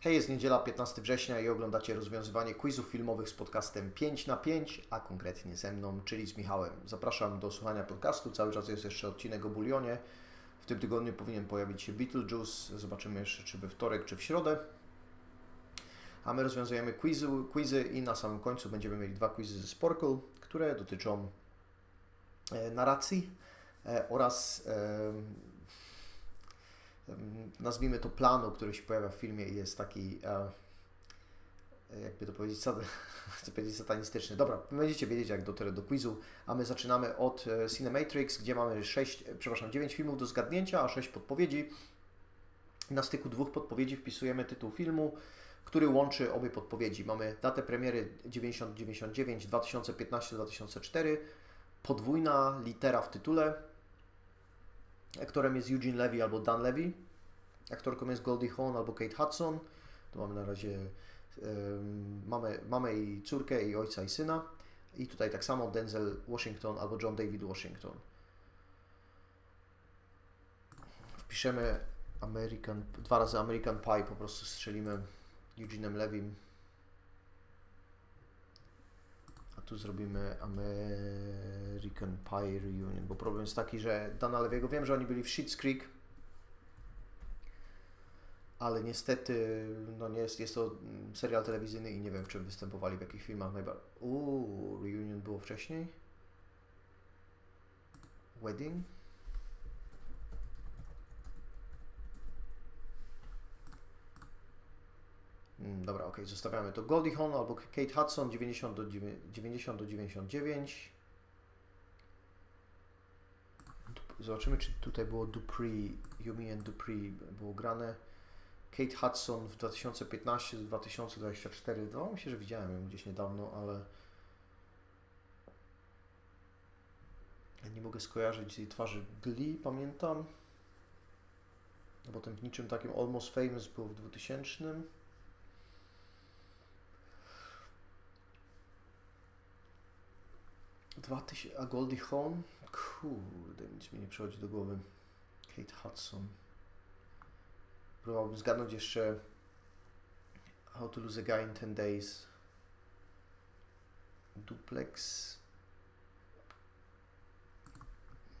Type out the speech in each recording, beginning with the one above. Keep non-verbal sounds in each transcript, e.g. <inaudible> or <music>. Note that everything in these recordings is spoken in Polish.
Hej, jest niedziela 15 września i oglądacie rozwiązywanie quizów filmowych z podcastem 5 na 5, a konkretnie ze mną, czyli z Michałem. Zapraszam do słuchania podcastu, cały czas jest jeszcze odcinek o bulionie. W tym tygodniu powinien pojawić się Beetlejuice, zobaczymy jeszcze czy we wtorek, czy w środę. A my rozwiązujemy quizy, quizy i na samym końcu będziemy mieli dwa quizy ze Sporkle, które dotyczą e, narracji e, oraz e, nazwijmy to planu, który się pojawia w filmie i jest taki, e, jakby to powiedzieć, <laughs> chcę powiedzieć satanistyczny. Dobra, będziecie wiedzieć jak dotrę do quizu, a my zaczynamy od e, Cinematrix, gdzie mamy 6, przepraszam, 9 filmów do zgadnięcia, a 6 podpowiedzi. Na styku dwóch podpowiedzi wpisujemy tytuł filmu, który łączy obie podpowiedzi. Mamy datę premiery 9099 2015-2004, podwójna litera w tytule, Aktorem jest Eugene Levy albo Dan Levy. Aktorką jest Goldie Hawn albo Kate Hudson. Tu mamy na razie um, mamy, mamy i córkę, i ojca, i syna. I tutaj tak samo Denzel Washington albo John David Washington. Wpiszemy American, dwa razy American Pie, po prostu strzelimy Eugene'em Levym tu zrobimy American Pie Reunion, bo problem jest taki, że Dana Lewiego, wiem, że oni byli w Schitt's Creek, ale niestety no nie jest, jest to serial telewizyjny i nie wiem, w czym występowali, w jakich filmach najbardziej. Uuu, Reunion było wcześniej? Wedding? Mm, dobra, ok, zostawiamy to. Goldie Hawn albo Kate Hudson 90 do, 90 do 99. Zobaczymy, czy tutaj było Dupree, Yumi and Dupree było grane. Kate Hudson w 2015-2024. Wydawało mi się, że widziałem ją gdzieś niedawno, ale nie mogę skojarzyć jej twarzy Glee, pamiętam. A potem niczym takim Almost Famous był w 2000. 2000, a Goldie Hawn? Kurde, nic mi nie przychodzi do głowy. Kate Hudson. Próbowałbym zgadnąć jeszcze How to Lose a Guy in 10 Days. Duplex.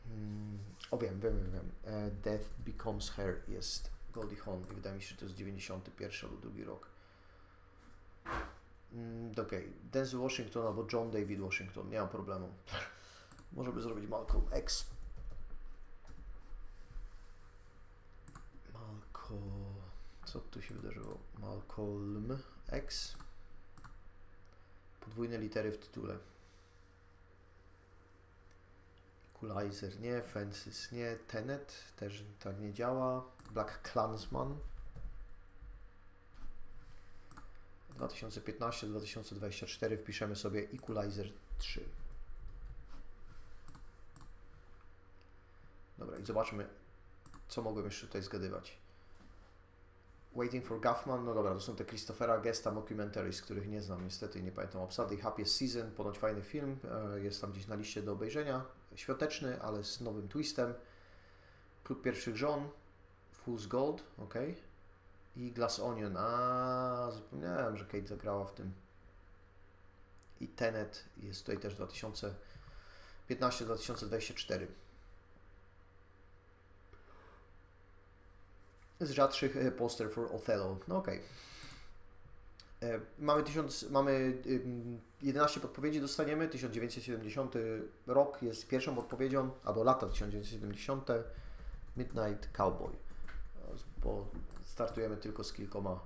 Hmm. O wiem, wiem, wiem. E, Death Becomes Her jest Goldie Hawn i wydaje mi się, że to jest 91 albo drugi rok. Mm, Okej, okay. Denzel Washington albo John David Washington, nie mam problemu. <laughs> Możemy zrobić Malcolm X. Malcolm... Co tu się wydarzyło? Malcolm X. Podwójne litery w tytule. Equalizer nie, Fences nie, Tenet też tak nie działa. Black Clansman 2015-2024 wpiszemy sobie Equalizer 3. Dobra, i zobaczmy, co mogłem jeszcze tutaj zgadywać. Waiting for Guffman, no dobra, to są te Christophera Gesta mockumentaries, których nie znam niestety, nie pamiętam obsady. Happiest Season, ponoć fajny film, e, jest tam gdzieś na liście do obejrzenia. Świąteczny, ale z nowym twistem. Klub Pierwszych Żon, Fool's Gold, ok i Glass Onion. A zapomniałem, że Kate zagrała w tym. I Tenet jest tutaj też 2015-2024. Z rzadszych e, poster for Othello. No okej. Okay. Mamy, mamy 11 podpowiedzi, dostaniemy. 1970 rok jest pierwszą odpowiedzią, albo lata 1970. Midnight Cowboy. Bo startujemy tylko z kilkoma.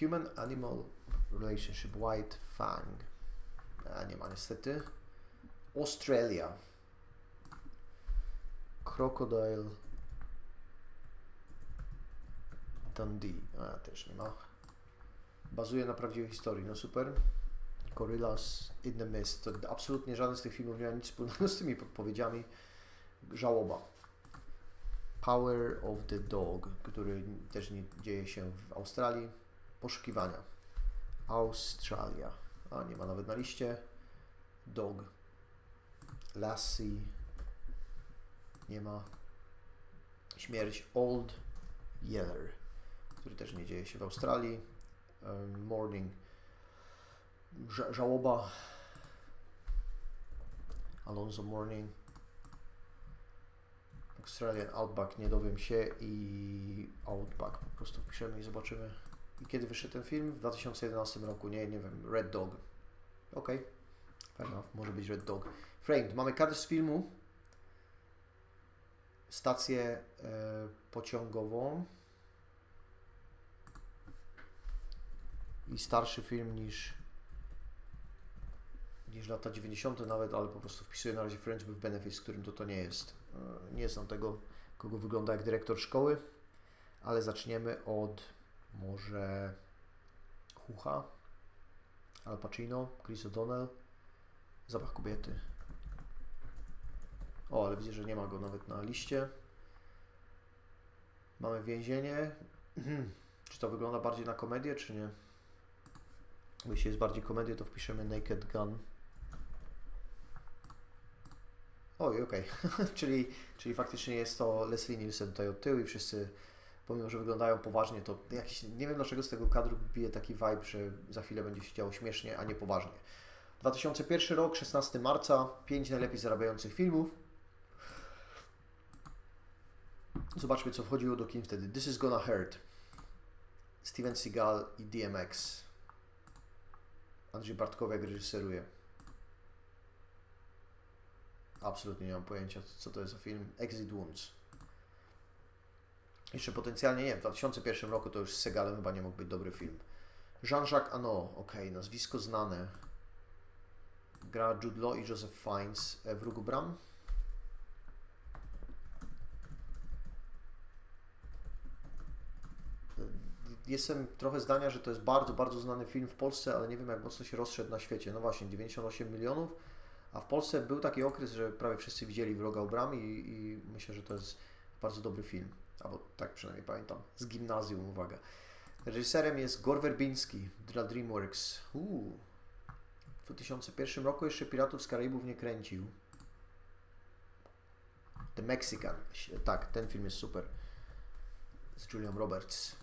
Human Animal Relationship White Fang. A nie ma niestety. Australia. Crocodile Dundee. A też nie ma. Bazuje na prawdziwej historii. No super. Gorillas in the Mist. To absolutnie żaden z tych filmów nie ma nic wspólnego z tymi podpowiedziami. Żałoba. Power of the Dog, który też nie dzieje się w Australii. Poszukiwania. Australia. A nie ma nawet na liście. Dog. Lassie. Nie ma. Śmierć. Old Yeller. Który też nie dzieje się w Australii. Morning. Ża żałoba. Alonso Morning. Australian Outback, nie dowiem się i Outback po prostu wpiszemy i zobaczymy. I kiedy wyszedł ten film? W 2011 roku, nie, nie wiem, Red Dog. Ok, może być Red Dog. Framed, mamy kadr z filmu, stację e, pociągową i starszy film niż niż lata 90. nawet, ale po prostu wpisuję na razie Friends with Benefits, którym to to nie jest. E, nie znam tego, kogo wygląda jak dyrektor szkoły, ale zaczniemy od może Hucha, Al Pacino, Chris O'Donnell, Zapach kobiety. O, ale widzę, że nie ma go nawet na liście. Mamy więzienie. <clears throat> czy to wygląda bardziej na komedię, czy nie? Jeśli jest bardziej komedia, to wpiszemy Naked Gun. Oj, okej. Okay. <laughs> czyli, czyli faktycznie jest to Leslie Nielsen tutaj od tyłu i wszyscy, pomimo że wyglądają poważnie, to jakiś, nie wiem dlaczego z tego kadru bije taki vibe, że za chwilę będzie się działo śmiesznie, a nie poważnie. 2001 rok, 16 marca, 5 najlepiej zarabiających filmów. Zobaczmy, co wchodziło do kin wtedy. This is Gonna Hurt. Steven Seagal i DMX. Andrzej Bartkowiak reżyseruje. Absolutnie nie mam pojęcia, co to jest za film. Exit Wounds. Jeszcze potencjalnie nie, w 2001 roku to już z Segalem chyba nie mógł być dobry film. Jean-Jacques Ano, ok, nazwisko znane. Gra Jude Law i Joseph Fiennes w Rugu Bram. Jestem trochę zdania, że to jest bardzo, bardzo znany film w Polsce, ale nie wiem jak mocno się rozszedł na świecie. No właśnie, 98 milionów a w Polsce był taki okres, że prawie wszyscy widzieli Wroga u bram i, i myślę, że to jest bardzo dobry film. Albo tak przynajmniej pamiętam. Z gimnazjum, uwaga. Reżyserem jest Gor Werbiński dla DreamWorks. Uuu. W 2001 roku jeszcze Piratów z Karaibów nie kręcił. The Mexican. Tak, ten film jest super. Z Julian Roberts.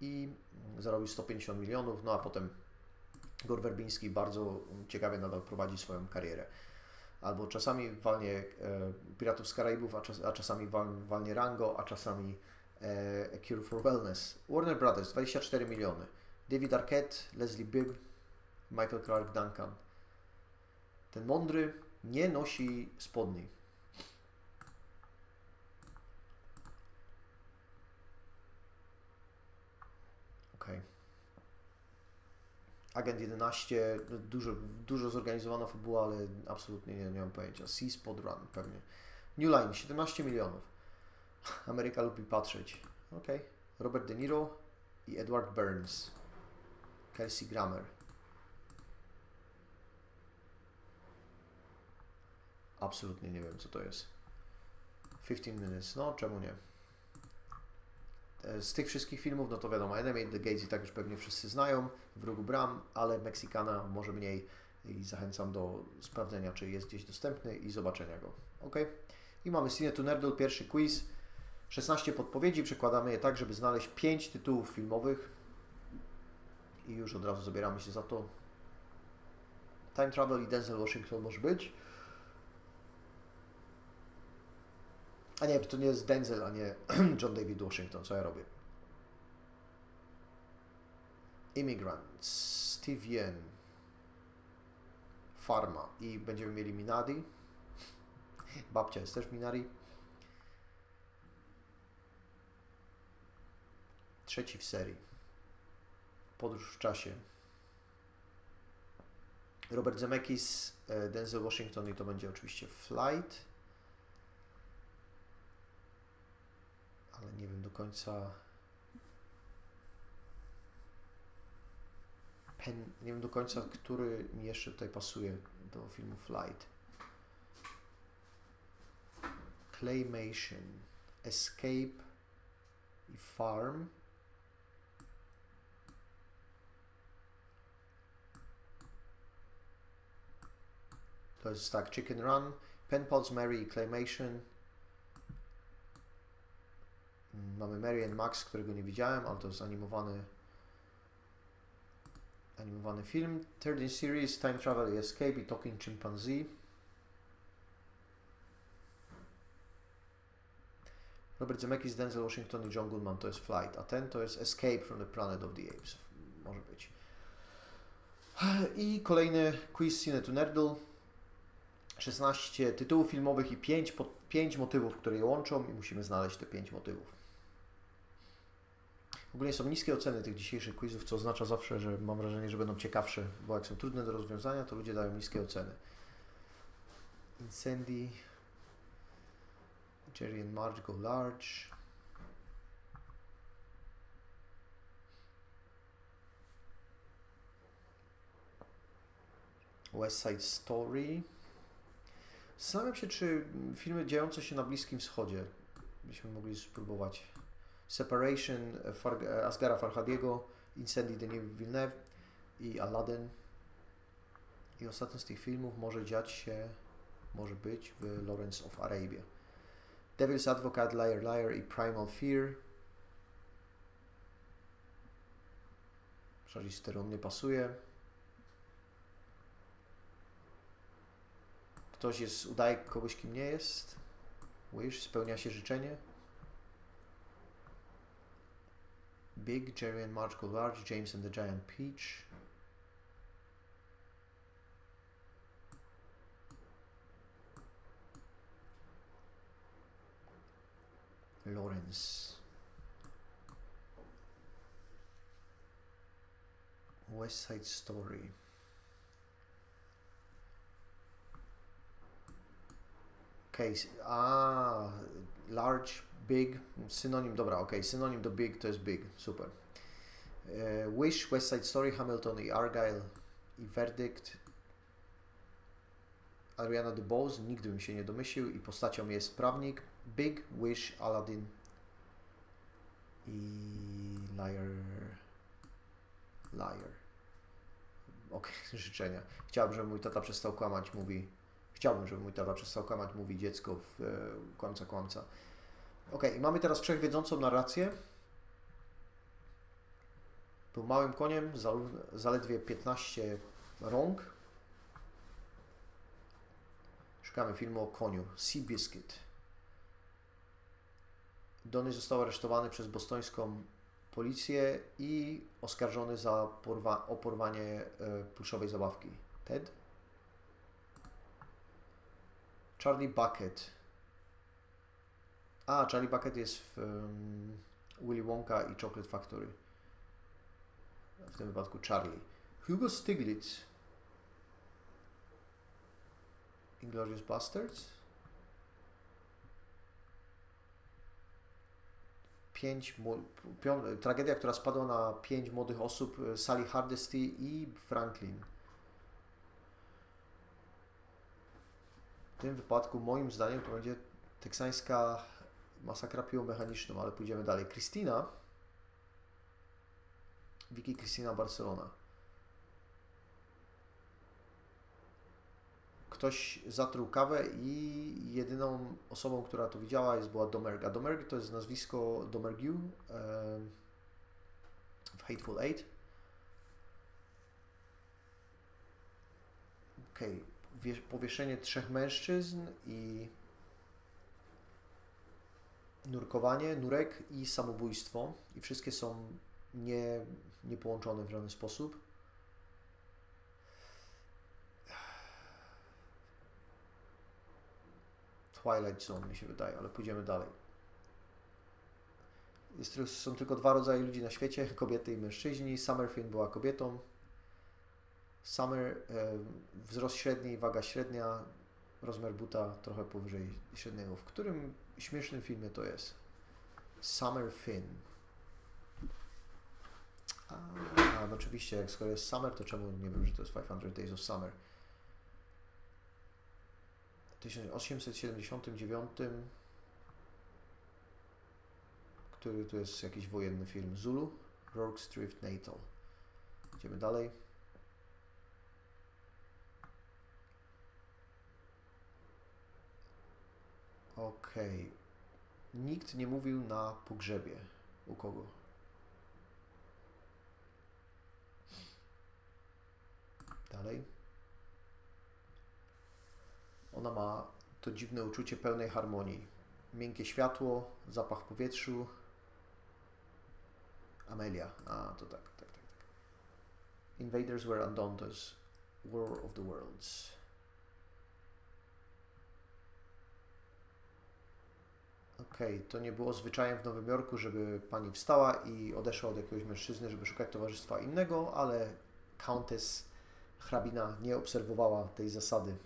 I zarobił 150 milionów, no a potem Gor Werbiński bardzo ciekawie nadal prowadzi swoją karierę. Albo czasami walnie e, Piratów z Karaibów, a, czas, a czasami wal, walnie Rango, a czasami e, Cure for Wellness. Warner Brothers 24 miliony. David Arquette, Leslie Bibb, Michael Clark Duncan. Ten mądry nie nosi spodni. Agent 11, no, dużo, dużo zorganizowana fabuła, ale absolutnie nie, nie mam pojęcia. Sea Spot Run pewnie. New Line, 17 milionów. Ameryka lubi patrzeć. Ok. Robert De Niro i Edward Burns. Kelsey Grammer. Absolutnie nie wiem, co to jest. 15 minutes, no czemu nie? Z tych wszystkich filmów, no to wiadomo, Enemy the Gates i tak już pewnie wszyscy znają, Wrogu Bram, ale Meksykana może mniej i zachęcam do sprawdzenia, czy jest gdzieś dostępny i zobaczenia go. Ok? I mamy Cine to Nerdle, pierwszy quiz. 16 podpowiedzi, przekładamy je tak, żeby znaleźć 5 tytułów filmowych i już od razu zabieramy się za to. Time Travel i Denzel Washington może być. A nie, to nie jest Denzel, a nie <clears throat> John David Washington, co ja robię. Immigrants, Steve Yen, Farma i będziemy mieli Minadi. <laughs> Babcia jest też Minari. Trzeci w serii. Podróż w czasie. Robert Zemeckis, e, Denzel Washington i to będzie oczywiście Flight. Ale nie wiem do końca. Pen, nie wiem do końca, który mi jeszcze tutaj pasuje do filmu Flight. Claymation, Escape i Farm. To jest tak, Chicken Run, Pen Pals Mary i Claymation, mamy Mary and Max, którego nie widziałem, ale to jest animowany animowany film. Third in series, Time Travel Escape i Talking Chimpanzee. Robert Zemeckis, Denzel Washington i John Goodman to jest Flight, a ten to jest Escape from the Planet of the Apes. Może być. I kolejny quiz Cine to Nerdle. 16 tytułów filmowych i 5, 5 motywów, które je łączą i musimy znaleźć te 5 motywów. Ogólnie są niskie oceny tych dzisiejszych quizów, co oznacza zawsze, że mam wrażenie, że będą ciekawsze, bo jak są trudne do rozwiązania, to ludzie dają niskie oceny. Incendy, Jerry and Marge go large. West Side Story. Zastanawiam się, czy filmy dziejące się na Bliskim Wschodzie byśmy mogli spróbować. Separation Far Asgara Farhadiego, Incendy Denis Villeneuve i Aladdin. I ostatni z tych filmów może dziać się, może być w Lawrence of Arabia. Devil's Advocate, Liar Liar i Primal Fear. Charlize Theron nie pasuje. Ktoś jest, udaje kogoś, kim nie jest. Wish, spełnia się życzenie. Big, Jerry and Marge go large, James and the Giant Peach. Lawrence. West Side Story. Okay, a large, big, synonim, dobra, ok, synonim do big to jest big, super. E, Wish, West Side Story, Hamilton i Argyle i Verdict. Ariana DeBose, nigdy bym się nie domyślił i postacią jest prawnik. Big, Wish, Aladdin i Liar. Liar. Ok, <laughs> życzenia. Chciałbym, żeby mój tata przestał kłamać, mówi Chciałbym, żeby mój tata przestał kłamać, mówi dziecko w e, kłamca kłamca. Ok, mamy teraz wszechwiedzącą narrację. Był małym koniem, zaledwie 15 rąk. Szukamy filmu o koniu. Seabiscuit. Donny został aresztowany przez bostońską policję i oskarżony za porwa o porwanie e, pluszowej zabawki. Ted? Charlie Bucket. A, Charlie Bucket jest w um, Willy Wonka i Chocolate Factory. W tym wypadku Charlie. Hugo Stiglitz. Inglorious Bastards. Pięć, tragedia, która spadła na pięć młodych osób, Sally Hardesty i Franklin. W tym wypadku moim zdaniem to będzie teksańska masakra piłomechaniczną, ale pójdziemy dalej. Christina, Vicky Christina Barcelona. Ktoś zatruł kawę i jedyną osobą, która to widziała jest była Domerga. Domerg to jest nazwisko Domergue w Hateful Eight. Okej, okay powieszenie trzech mężczyzn i nurkowanie, nurek i samobójstwo. I wszystkie są nie, nie połączone w żaden sposób. Twilight Zone mi się wydaje, ale pójdziemy dalej. Jest, są tylko dwa rodzaje ludzi na świecie, kobiety i mężczyźni. Summer Finn była kobietą, Summer, e, wzrost średni, waga średnia, rozmiar buta trochę powyżej średniego. W którym śmiesznym filmie to jest? Summer Finn. A, no oczywiście, jak skoro jest Summer, to czemu nie wiem, że to jest 500 Days of Summer? W 1879 który to jest jakiś wojenny film Zulu, Rourke's Drift Natal. Idziemy dalej. Okej. Okay. Nikt nie mówił na pogrzebie. U kogo? Dalej. Ona ma to dziwne uczucie pełnej harmonii. Miękkie światło, zapach powietrzu. Amelia. A, to tak, tak, tak. tak. Invaders were Andontes. War of the Worlds. Okej, to nie było zwyczajem w Nowym Jorku, żeby pani wstała i odeszła od jakiegoś mężczyzny, żeby szukać towarzystwa innego, ale Countess hrabina nie obserwowała tej zasady.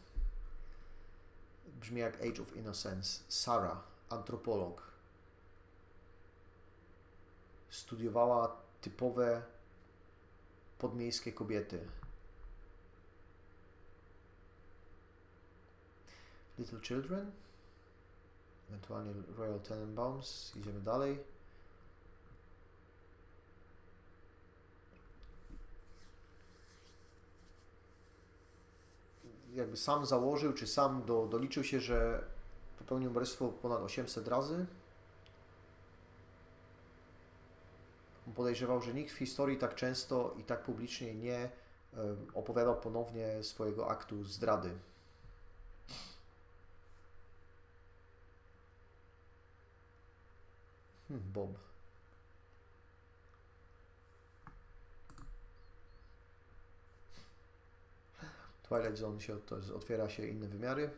Brzmi jak Age of Innocence. Sarah, antropolog. Studiowała typowe podmiejskie kobiety. Little Children, ewentualnie Royal Tenenbaums. Idziemy dalej. Jakby sam założył, czy sam do, doliczył się, że popełnił morderstwo ponad 800 razy. Podejrzewał, że nikt w historii tak często i tak publicznie nie opowiadał ponownie swojego aktu zdrady. Hmm, Bob. Twilight Zone się to jest, otwiera się inne wymiary.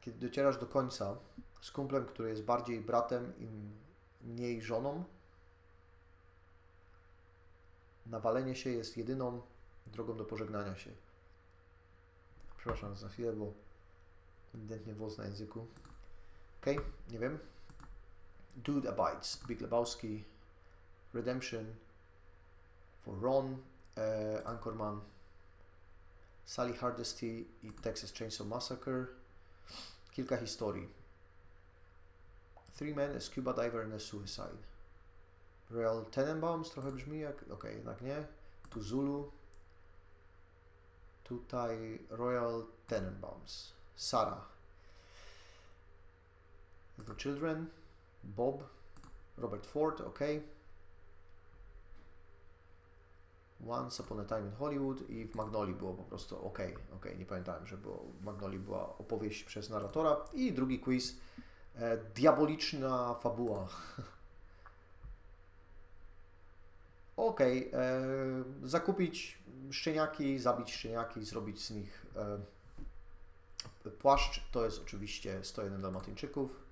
Kiedy docierasz do końca z kumplem, który jest bardziej bratem i mniej żoną, nawalenie się jest jedyną drogą do pożegnania się. Przepraszam za chwilę, bo ewidentnie włos na języku. Okej, okay, nie wiem. Dude Abides, Big Lebowski, Redemption, For Ron, e, Anchorman, Sally Hardesty i Texas Chainsaw Massacre. Kilka historii. Three Men, a Scuba Diver and a Suicide. Royal Tenenbaums trochę brzmi jak... Okej, okay, jednak nie. Tu Zulu. Tutaj Royal Tenenbaums. Sarah. The Children. Bob. Robert Ford, ok. Once Upon a Time in Hollywood i w Magnoli było po prostu ok, ok, nie pamiętałem, że było, w Magnoli była opowieść przez narratora i drugi quiz, e, diaboliczna fabuła. <laughs> ok, e, zakupić szczeniaki, zabić szczeniaki, zrobić z nich e, płaszcz, to jest oczywiście 101 Dalmatyńczyków.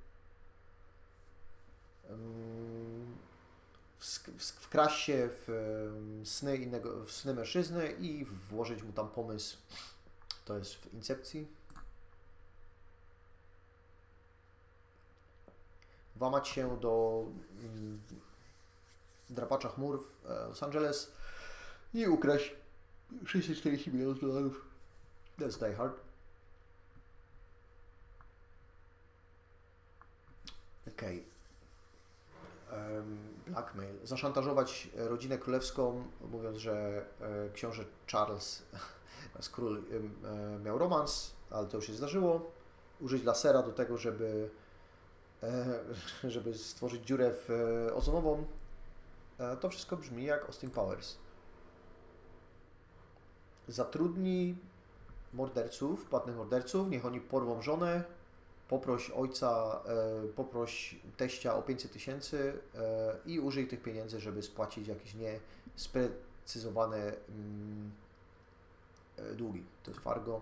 Wkraść się w sny innego, w sny mężczyzny i włożyć mu tam pomysł, to jest w Incepcji. Włamać się do drapacza chmur w Los Angeles i ukraść 640 milionów dolarów. That's Die Hard. Okej. Okay. Blackmail. Zaszantażować rodzinę królewską, mówiąc, że e, książę Charles, <laughs> nasz król, e, miał romans, ale to już się zdarzyło. Użyć lasera do tego, żeby, e, <laughs> żeby stworzyć dziurę w ozonową. To wszystko brzmi jak Austin Powers zatrudnij morderców, płatnych morderców, niech oni porwą żonę, poproś ojca, e, poproś teścia o 500 tysięcy e, i użyj tych pieniędzy, żeby spłacić jakieś niesprecyzowane mm, e, długi. To jest Fargo.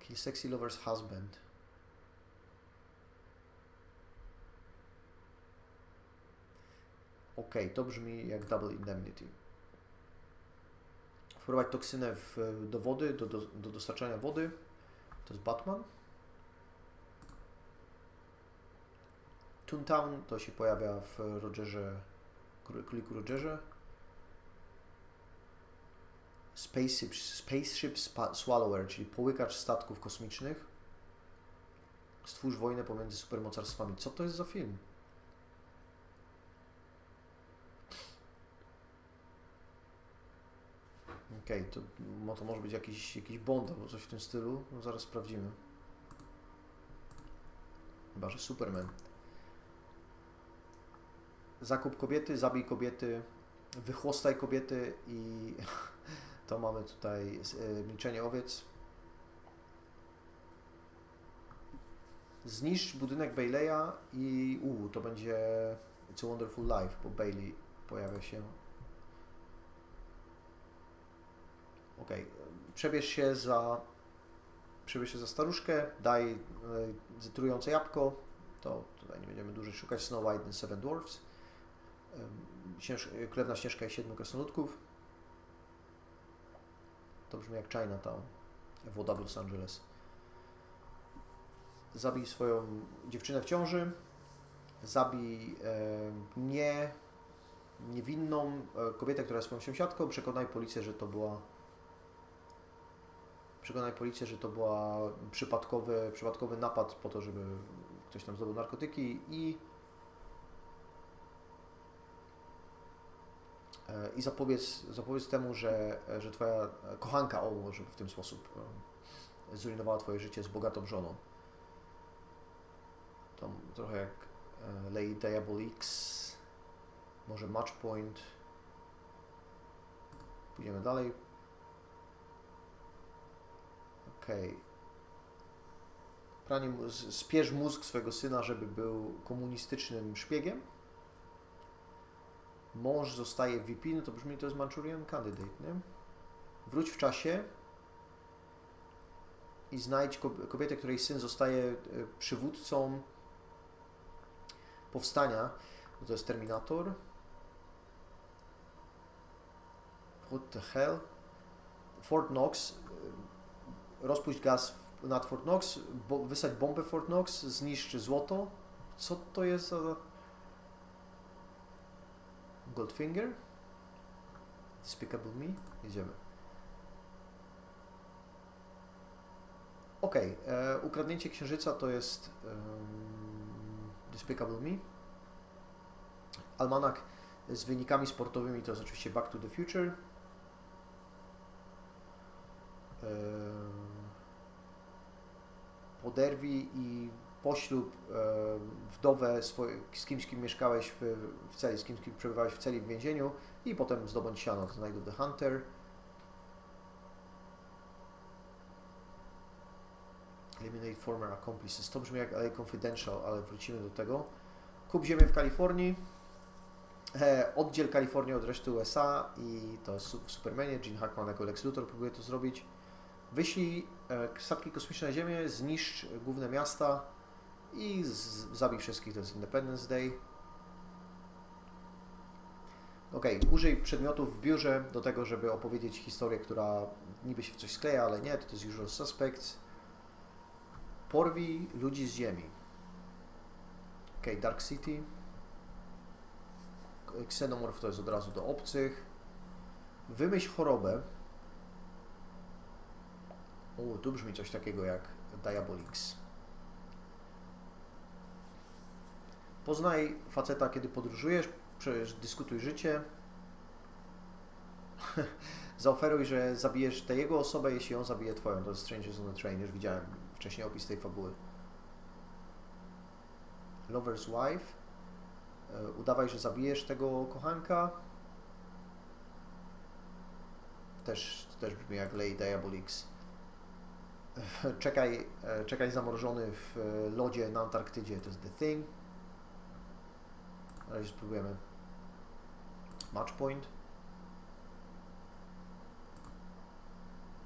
Kill Sexy Lover's Husband. Ok, to brzmi jak Double Indemnity wprowadzić toksynę w, do wody, do, do, do dostarczania wody. To jest Batman. Toontown to się pojawia w Rogerze, Króliku Rogerze. Spaceship, Spaceship Swallower, czyli połykacz statków kosmicznych. Stwórz wojnę pomiędzy supermocarstwami. Co to jest za film? Ok. Okej, to, mo- to może być jakiś, jakiś Bond albo coś w tym stylu. No zaraz sprawdzimy. Chyba, że Superman. Zakup kobiety, zabij kobiety, wychłostaj kobiety i <laughs> to mamy tutaj y, milczenie owiec. Zniszcz budynek Bayleya i u, to będzie It's a Wonderful Life, bo Bailey pojawia się. Okej, przebierz się za przebierz się za staruszkę, daj y, trujące jabłko, to tutaj nie będziemy dłużej szukać Snow White and Seven Dwarfs. Śnież, Krewna Śnieżka i Siedmiu Krasnoludków. To brzmi jak Chinatown, woda w Los Angeles. Zabij swoją dziewczynę w ciąży. Zabij e, nie, niewinną e, kobietę, która jest swoją sąsiadką. Przekonaj policję, że to była przekonaj policję, że to była przypadkowy, przypadkowy napad po to, żeby ktoś tam zdobył narkotyki i e, i zapowiedz, zapowiedz temu, że, że twoja kochanka, o może w ten sposób e, zrujnowała twoje życie z bogatą żoną. To trochę jak e, Lady Diabolix, może Matchpoint. Pójdziemy dalej. Okej. Pranie, spierz mózg swego syna, żeby był komunistycznym szpiegiem. Mąż zostaje VP, no to brzmi, to jest Manchurian Candidate, nie? Wróć w czasie i znajdź kob- kobietę, której syn zostaje e, przywódcą powstania. No To jest Terminator. What the hell? Fort Knox. Rozpuść gaz nad Fort Knox, bo, wysadź bombę Fort Knox, zniszcz złoto. Co to jest za... Goldfinger? Despicable Me? Jedziemy. Okej, e, ukradnięcie księżyca to jest em, Despicable Me. Almanak z wynikami sportowymi to jest oczywiście Back to the Future. Em, Poderwij i poślub e, wdowę swoje, z kimś, kim mieszkałeś w, w celi, z kimś, kim przebywałeś w celi w więzieniu i potem zdobądź siano, to Night of the Hunter. Eliminate former accomplices. To brzmi jak LA Confidential, ale wrócimy do tego. Kup ziemię w Kalifornii. E, oddziel Kalifornię od reszty USA i to jest w Supermanie. Gene Hackman jako Lex Luthor próbuje to zrobić. Wyślij statki kosmiczne na Ziemię, zniszcz główne miasta i zabij wszystkich. To jest Independence Day. Ok, użyj przedmiotów w biurze do tego, żeby opowiedzieć historię, która niby się w coś skleja, ale nie, to jest Usual Suspects. Porwij ludzi z Ziemi. Ok, Dark City. Xenomorph to jest od razu do obcych. Wymyśl chorobę. O, tu brzmi coś takiego jak Diabolix. Poznaj faceta, kiedy podróżujesz, przecież dyskutuj życie. <laughs> Zaoferuj, że zabijesz tę jego osobę, jeśli on zabije twoją. To jest Strangers on the Train, już widziałem wcześniej opis tej fabuły. Lover's Wife. E, Udawaj, że zabijesz tego kochanka. Też, też brzmi jak Lady Diabolix. Czekaj, e, czekaj zamrożony w e, lodzie na Antarktydzie, to jest The Thing. Razie spróbujemy. Matchpoint.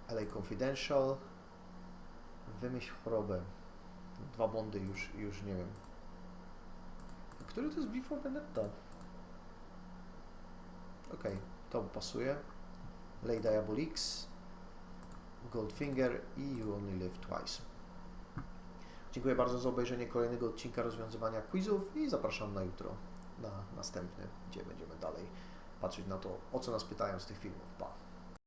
LA Confidential. Wymyśl chorobę. Dwa bondy już, już nie wiem. Który to jest Before Vendetta? Okej, to pasuje. Lay Diabolix. Goldfinger i You Only Live Twice. Dziękuję bardzo za obejrzenie kolejnego odcinka rozwiązywania quizów i zapraszam na jutro na następny, gdzie będziemy dalej patrzeć na to, o co nas pytają z tych filmów. Pa!